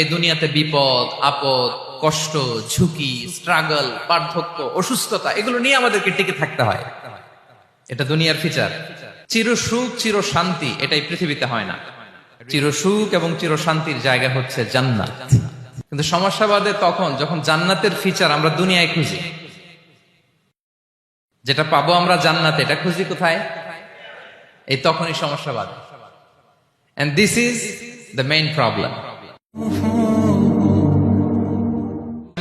এই দুনিয়াতে বিপদ, আপদ, কষ্ট, ঝুঁকি স্ট্রাগল পার্থক্য অসুস্থতা, এগুলো নিয়ে আমাদেরকে টিকে থাকতে হয়। এটা দুনিয়ার ফিচার চির সুখ চির শান্তি এটাই পৃথিবীতে হয় না। চির সুখ এবং চির শান্তির জায়গা হচ্ছে জান্নাত। কিন্তু সমস্যা বাদে তখন যখন জান্নাতের ফিচার আমরা দুনিয়ায় খুঁজি, যেটা পাবো আমরা জান্নাতে, এটা খুঁজি কোথায়? এই তখনই সমস্যা বাদে and this is the main problem